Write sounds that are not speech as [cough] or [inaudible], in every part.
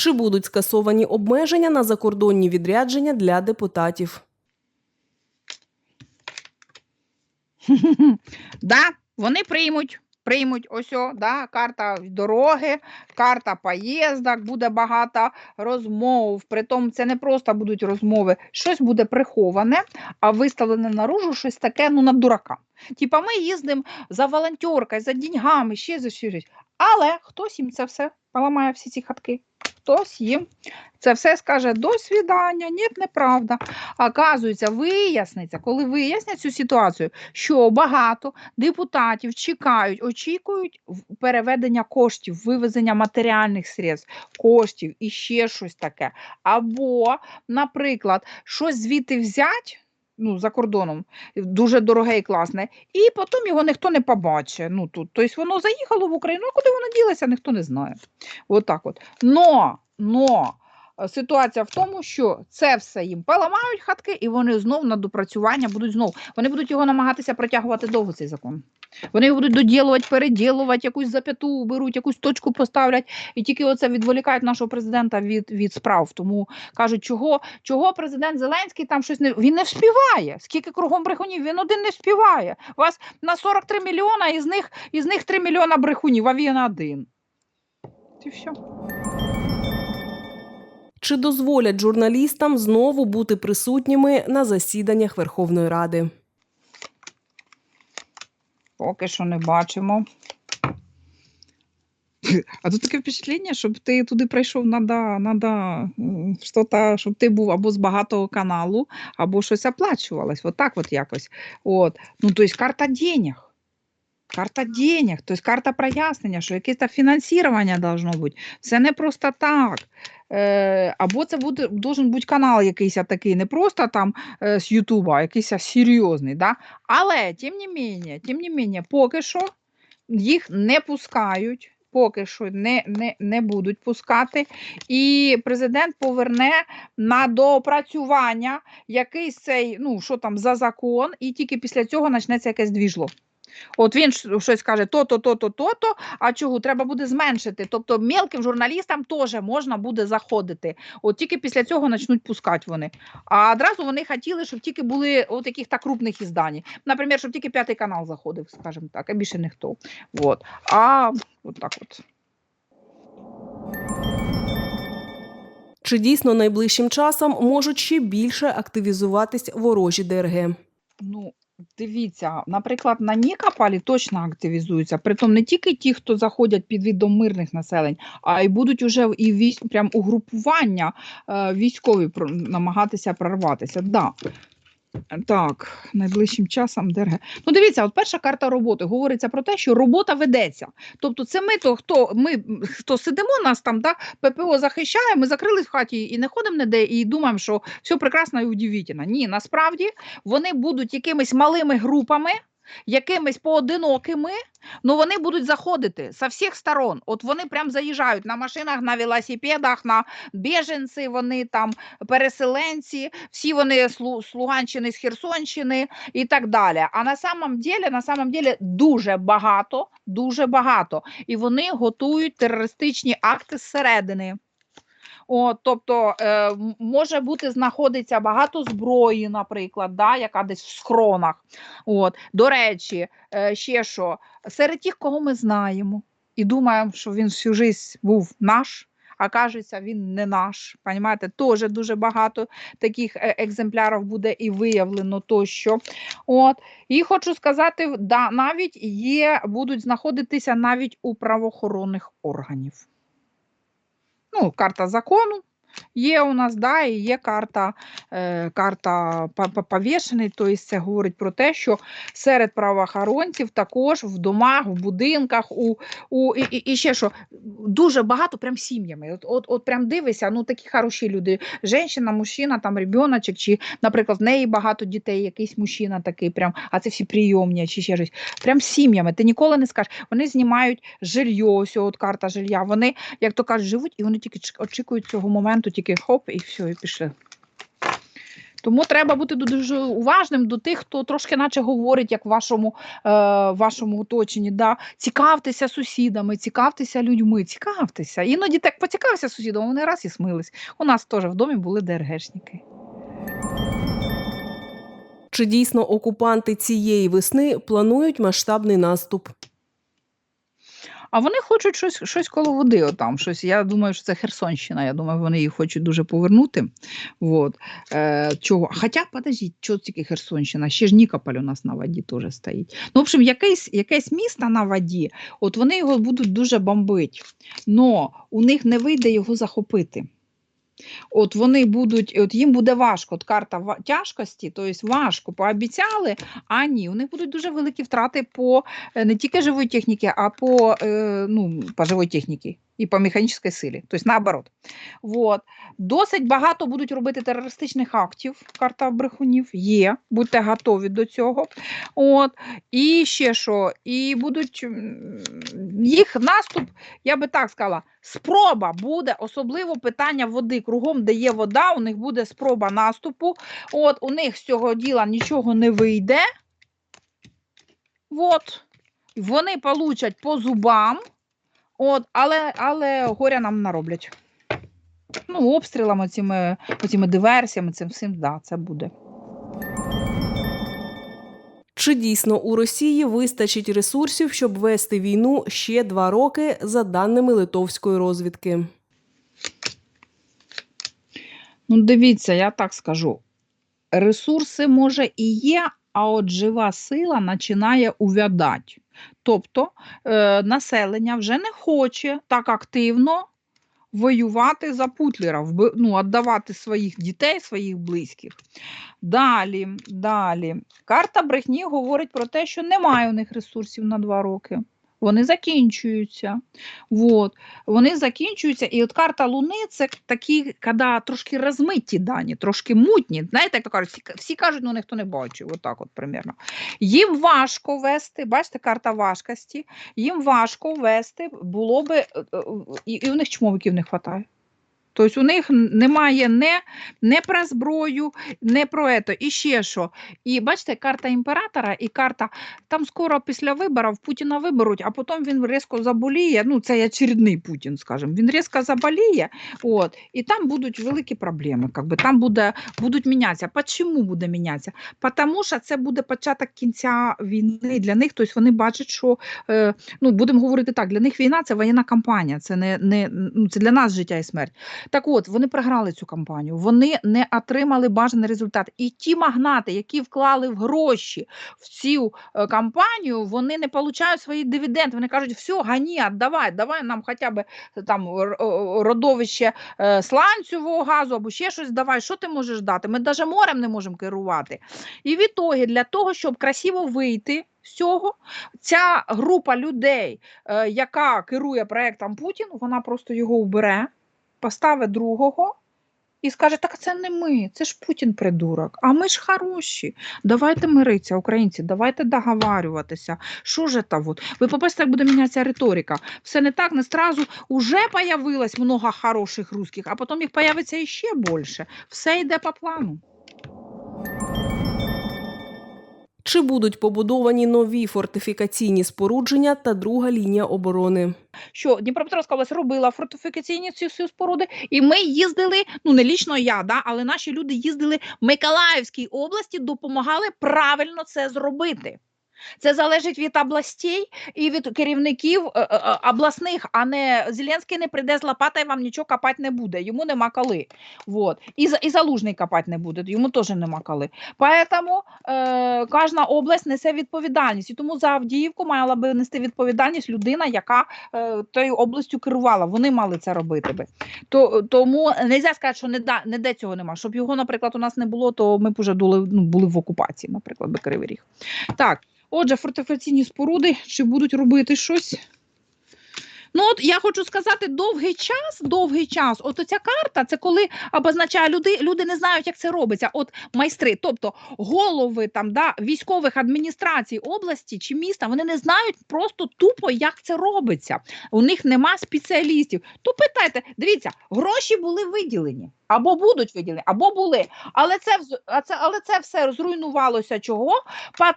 Чи будуть скасовані обмеження на закордонні відрядження для депутатів? [laughs] Да, вони приймуть. Приймуть ось о, да, карта дороги, карта поїздок, буде багато розмов. Притом це не просто будуть розмови, щось буде приховане, а виставлене наружу щось таке, ну, на дурака. Типа ми їздимо за волонтеркою, за деньгами, ще за щось. Але хтось їм це все поламає всі ці хатки. Хтось їм це все скаже до свідання, ні, неправда. Оказується, виясниться, коли вияснять цю ситуацію, що багато депутатів чекають, очікують переведення коштів, вивезення матеріальних средств, коштів і ще щось таке. Або, наприклад, щось звідти взять. Ну, за кордоном дуже дороге і класне, і потім його ніхто не побачить. Ну тут, тобто воно заїхало в Україну, а куди воно ділося, ніхто не знає. От от. Но, но ситуація в тому, що це все їм поламають хатки, і вони знов на допрацювання будуть знов. Вони будуть його намагатися протягувати довго цей закон. Вони його будуть доділувати, переділувати, якусь зап'яту беруть, якусь точку поставлять, і тільки оце відволікають нашого президента від, від справ. Тому кажуть, чого, чого президент Зеленський там щось не він не вспіває. Скільки кругом брехунів, він один не вспіває. Вас на 43 мільйона, із них, із них 3 мільйона брехунів, а він один. І все. Чи дозволять журналістам знову бути присутніми на засіданнях Верховної Ради? Поки що не бачимо. А тут таке впечатлення, щоб ти туди прийшов, надо, надо м, що-то, щоб ти був або з багатого каналу, або щось оплачувалось. От так от якось. От. Ну, тобто карта денег. Карта денег, тобто карта прояснення, що якесь фінансування должно бути. Все не просто так. Або це буде, должен бути канал якийсь такий, не просто там з Ютуба, а якийсь серйозний. Да? Але, тим не менше, тим не менше, поки що їх не пускають. Поки що не, не, не будуть пускати, і президент поверне на доопрацювання якийсь цей, ну що там за закон, і тільки після цього почнеться якесь двіжло. От він щось каже: то-то, то-то, то-то, а чого треба буде зменшити. Тобто мелким журналістам теж можна буде заходити. От тільки після цього почнуть пускати вони. А одразу вони хотіли, щоб тільки були от яких так крупних іздані. Наприклад, щоб тільки п'ятий канал заходив, скажімо так, а більше ніхто. От. А от так от. Чи дійсно найближчим часом можуть ще більше активізуватись ворожі ДРГ? Ну, дивіться, наприклад, на Нікапалі точно активізуються. Притом не тільки ті, хто заходять під відом мирних населень, а й будуть уже і військ, прям угрупування е, військові про- намагатися прорватися. Да. Так, найближчим часом ДРГ. Ну, дивіться, от перша карта роботи говориться про те, що робота ведеться. Тобто, це ми то, хто ми хто сидимо, нас там да, ППО захищає, ми закрились в хаті і не ходимо ніде, і думаємо, що все прекрасно і удивительно. Ні, насправді вони будуть якимись малими групами, якимись поодинокими, але вони будуть заходити з всіх сторон. От вони прям заїжджають на машинах, на велосипедах, на біженці, вони там переселенці, всі вони з Луганщини, з Херсонщини і так далі. А на самом деле, на самом деле дуже багато, дуже багато. І вони готують терористичні акти зсередини. От, тобто е, може бути знаходиться багато зброї, наприклад, да, яка десь в схронах. От, до речі, е, ще що серед тих, кого ми знаємо, і думаємо, що він всю життя був наш. А кажеться, він не наш. Понімаєте, теж дуже багато таких е, екземплярів буде і виявлено тощо. От. І хочу сказати, да, навіть є, будуть знаходитися навіть у правоохоронних органів ну, карта закону. Є у нас, да, і є карта, е, карта по- по- повішений, тобто це говорить про те, що серед правоохоронців також в домах, в будинках, у, у, і, і, і ще що, дуже багато прям сім'ями. От, от, от прям дивися, ну такі хороші люди. Женщина, мужчина, там ребеночок, чи, наприклад, в неї багато дітей, якийсь мужчина такий, прям, а це всі прийомні, чи ще щось. Прям сім'ями. Ти ніколи не скажеш. Вони знімають жилье, ось от карта жилья. Вони, як то кажуть, живуть, і вони тільки очікують цього моменту, тільки хоп, і все, і пішли. Тому треба бути дуже уважним до тих, хто трошки наче говорить, як в вашому, е, вашому оточенні. Да? Цікавтеся сусідами, цікавтеся людьми, цікавтеся. Іноді так поцікавився сусідом, вони раз і смились. У нас теж в домі були ДРГшники. Чи дійсно окупанти цієї весни планують масштабний наступ? А вони хочуть щось, щось коло води. Отам, щось. Я думаю, що це Херсонщина. Я думаю, вони її хочуть дуже повернути. Вот. Е, чого? Хоча, подождіть, чого тільки Херсонщина? Ще ж Нікополь у нас на воді теж стоїть. Ну, в общем, якесь, якесь місто на воді, от вони його будуть дуже бомбити. але у них не вийде його захопити. От вони будуть, от їм буде важко, от карта тяжкості, тобто важко пообіцяли, а ні, у них будуть дуже великі втрати по е, не тільки живої техніки, а по, е, ну, по живої техніці і по механічній силі. Тобто наоборот. Вот. Досить багато будуть робити терористичних актів. Карта брехунів є. Будьте готові до цього. От. І ще що? І будуть їх наступ, я би так сказала, спроба буде, особливо питання води. Кругом, де є вода, у них буде спроба наступу. От, у них з цього діла нічого не вийде. От. Вони получать по зубам, от, але, але горя нам нароблять. Ну, обстрілами, цими, цими диверсіями, цим всім, да, це буде. Чи дійсно у Росії вистачить ресурсів, щоб вести війну ще два роки, за даними литовської розвідки? Ну, дивіться, я так скажу. Ресурси, може, і є, а от жива сила починає увядати. Тобто е, населення вже не хоче так активно воювати за Путлера, ну, віддавати своїх дітей, своїх близьких. Далі, далі. Карта брехні говорить про те, що немає у них ресурсів на два роки. Вони закінчуються. От. Вони закінчуються, і от карта Луни це такі, коли трошки розмиті дані, трошки мутні. Знаєте, як то кажуть, всі, всі кажуть, ну ніхто не бачив. Отак, от примерно. Їм важко вести, бачите, карта важкості, їм важко вести, було би, е, е, і, і у них чмовиків не вистачає. Тобто у них немає не, не про зброю, не про ето, і ще що. І бачите, карта імператора і карта там скоро після виборів Путіна виберуть, а потім він різко заболіє. Ну, це очередний Путін, скажімо. Він різко заболіє, от, і там будуть великі проблеми. Как би, там буде, будуть мінятися. Чому буде мінятися? Тому що це буде початок кінця війни для них. Тобто вони бачать, що е, ну, будемо говорити так, для них війна це воєнна кампанія, це не, не ну, це для нас життя і смерть. Так от, вони програли цю кампанію, вони не отримали бажаний результат. І ті магнати, які вклали в гроші в цю е, кампанію, вони не получають свої дивіденди. Вони кажуть, все, гані, давай, давай нам хоча б е, там родовище е, сланцевого газу або ще щось давай. Що ти можеш дати? Ми навіть морем не можемо керувати. І в ітогі для того, щоб красиво вийти. З цього ця група людей, яка керує проектом Путін, вона просто його вбере, поставить другого і скаже: так це не ми, це ж Путін придурок, а ми ж хороші. Давайте миритися, українці, давайте договарюватися. Що ж та от? Ви побачите, як буде мінятися риторика. Все не так, не сразу уже появилось много хороших русських, а потім їх появиться іще більше. Все йде по плану. Чи будуть побудовані нові фортифікаційні спорудження та друга лінія оборони? що Дніпропетровська область робила фортифікаційні ці ці споруди, і ми їздили, ну не лічно я, да, але наші люди їздили в Миколаївській області, допомагали правильно це зробити. Це залежить від областей і від керівників е, е, е, обласних, а не Зеленський не прийде з лопатою, вам нічого копати не буде. Йому нема коли. Вот. І, і залужний копати не буде, йому теж нема коли. Поэтому е, кожна область несе відповідальність. І тому за Авдіївку мала би нести відповідальність людина, яка е, тою областю керувала. Вони мали це робити би. То, тому не можна сказати, що не, да, не де цього нема. Щоб його, наприклад, у нас не було, то ми б уже були, ну, були в окупації, наприклад, би Кривий Ріг. Так, отже, фортифікаційні споруди, чи будуть робити щось? Ну, от я хочу сказати, довгий час, довгий час. От ця карта, це коли обозначає люди, люди не знають, як це робиться. От майстри, тобто голови там да військових адміністрацій області чи міста, вони не знають просто тупо, як це робиться. У них нема спеціалістів. То питайте, дивіться, гроші були виділені. Або будуть виділені, або були. Але це, це, але це все зруйнувалося чого?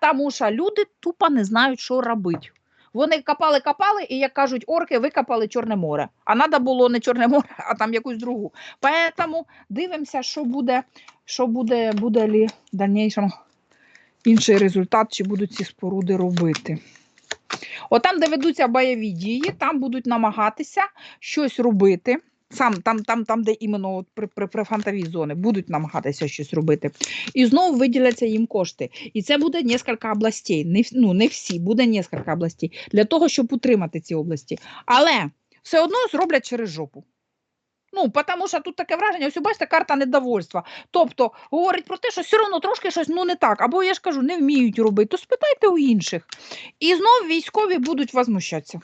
Тому що люди тупо не знають, що робити. Вони копали, копали, і як кажуть, орки викопали Чорне море. А треба було не Чорне море, а там якусь другу. Поэтому дивимося, що буде, що буде, буде лі в дальнішому інший результат, чи будуть ці споруди робити. От там, де ведуться бойові дії, там будуть намагатися щось робити. Сам там, там, там, де іменно от при, при, при фронтовій зони будуть намагатися щось робити. І знову виділяться їм кошти. І це буде кілька областей. Не, ну, не всі, буде кілька областей для того, щоб утримати ці області. Але все одно зроблять через жопу. Ну, тому що тут таке враження, ось бачите, карта недовольства. Тобто говорить про те, що все одно трошки щось ну, не так. Або я ж кажу, не вміють робити, то спитайте у інших. І знов військові будуть возмущатися.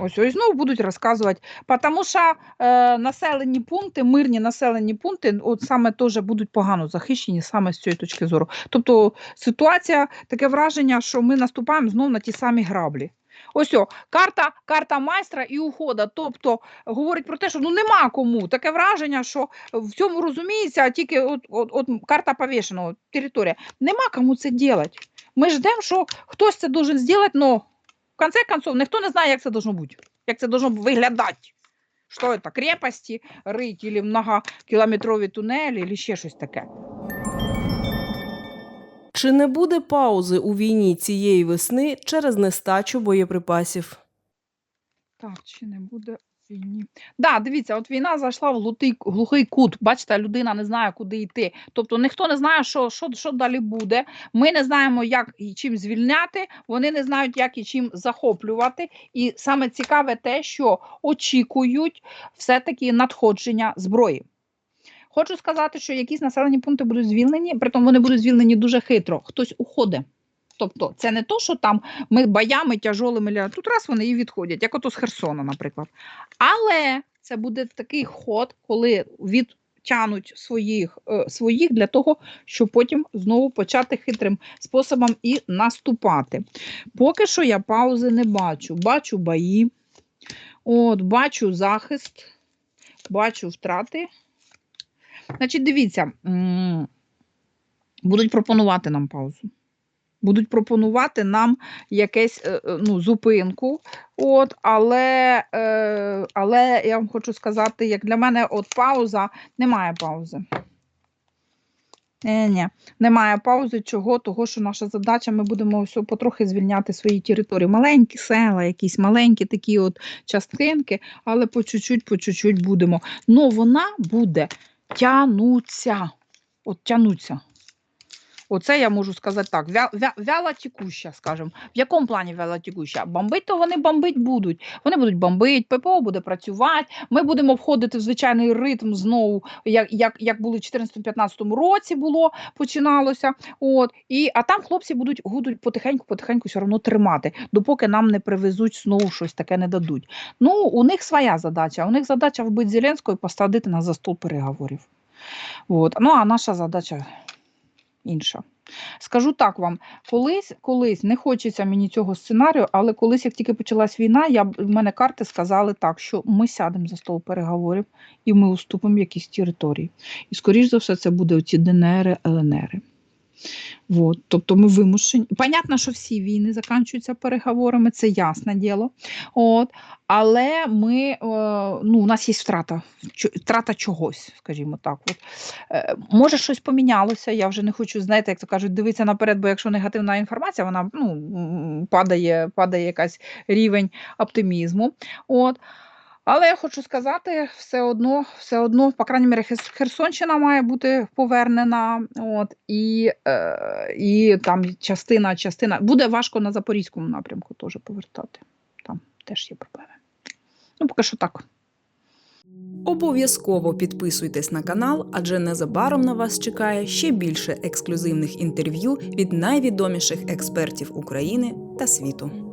Ось ось знову будуть розказувати, тому що е, населені пункти, мирні населені пункти, от саме теж будуть погано захищені саме з цієї точки зору. Тобто ситуація, таке враження, що ми наступаємо знов на ті самі граблі. Ось о, карта, карта майстра і ухода. Тобто говорить про те, що ну нема кому. Таке враження, що в цьому розуміється, тільки от, от, от карта повішеного територія. Нема кому це робити. Ми ждемо, що хтось це должен зробити, але конце концов ніхто не знає, як це должно бути, як це должно виглядати. Що це, крепості рить, або многокілометрові тунелі, або ще щось таке. Чи не буде паузи у війні цієї весни через нестачу боєприпасів? Так, чи не буде війні? Да, дивіться, от війна зайшла в глухий, глухий кут. Бачите, людина не знає, куди йти. Тобто ніхто не знає, що, що, що далі буде. Ми не знаємо, як і чим звільняти, вони не знають, як і чим захоплювати. І саме цікаве те, що очікують все-таки надходження зброї. Хочу сказати, що якісь населені пункти будуть звільнені, притом вони будуть звільнені дуже хитро. Хтось уходить. Тобто, це не то, що там ми боями тяжолими ля- тут раз вони і відходять, як ото з Херсона, наприклад. Але це буде такий ход, коли відтянуть своїх, е, своїх для того, щоб потім знову почати хитрим способом і наступати. Поки що я паузи не бачу. Бачу бої, от, бачу захист, бачу втрати. Значить, дивіться, будуть пропонувати нам паузу. Будуть пропонувати нам якесь е, е, ну, зупинку. От, але, е, але я вам хочу сказати, як для мене, от пауза, немає паузи. Ні, ні, немає паузи. Чого? Того, що наша задача, ми будемо все потрохи звільняти свої території. Маленькі села, якісь маленькі такі от частинки, але по чуть-чуть, по чуть-чуть будемо. Ну, вона буде тянуться. От тянуться. Оце я можу сказати так. Вя, вя, вяла тікуща, скажімо. В якому плані вяла тікуща? Бомбить, то вони бомбить будуть. Вони будуть бомбити, ППО буде працювати. Ми будемо входити в звичайний ритм знову, як, як, як були в 2014-2015 році було, починалося. От. І, а там хлопці будуть, будуть потихеньку-потихеньку все одно тримати, допоки нам не привезуть знову щось таке не дадуть. Ну, у них своя задача. У них задача вбити Зеленського і посадити нас за стол переговорів. От. Ну, а наша задача інша. Скажу так вам, колись, колись не хочеться мені цього сценарію, але колись, як тільки почалась війна, я, в мене карти сказали так, що ми сядемо за стол переговорів і ми уступимо якісь території. І, скоріш за все, це буде оці ДНР, ЛНР. Вот. Тобто ми вимушені. Понятно, що всі війни закінчуються переговорами, це ясне діло. От. Але ми, е, ну, у нас є втрата, втрата чогось, скажімо так. От. Е, може, щось помінялося. Я вже не хочу, знаєте, як то кажуть, дивитися наперед, бо якщо негативна інформація, вона ну, падає, падає якась рівень оптимізму. От. Але я хочу сказати, все одно, все одно, по крайній мірі, Херсонщина має бути повернена. От, і, е, і там частина, частина. Буде важко на Запорізькому напрямку теж повертати. Там теж є проблеми. Ну, поки що так. Обов'язково підписуйтесь на канал, адже незабаром на вас чекає ще більше ексклюзивних інтерв'ю від найвідоміших експертів України та світу.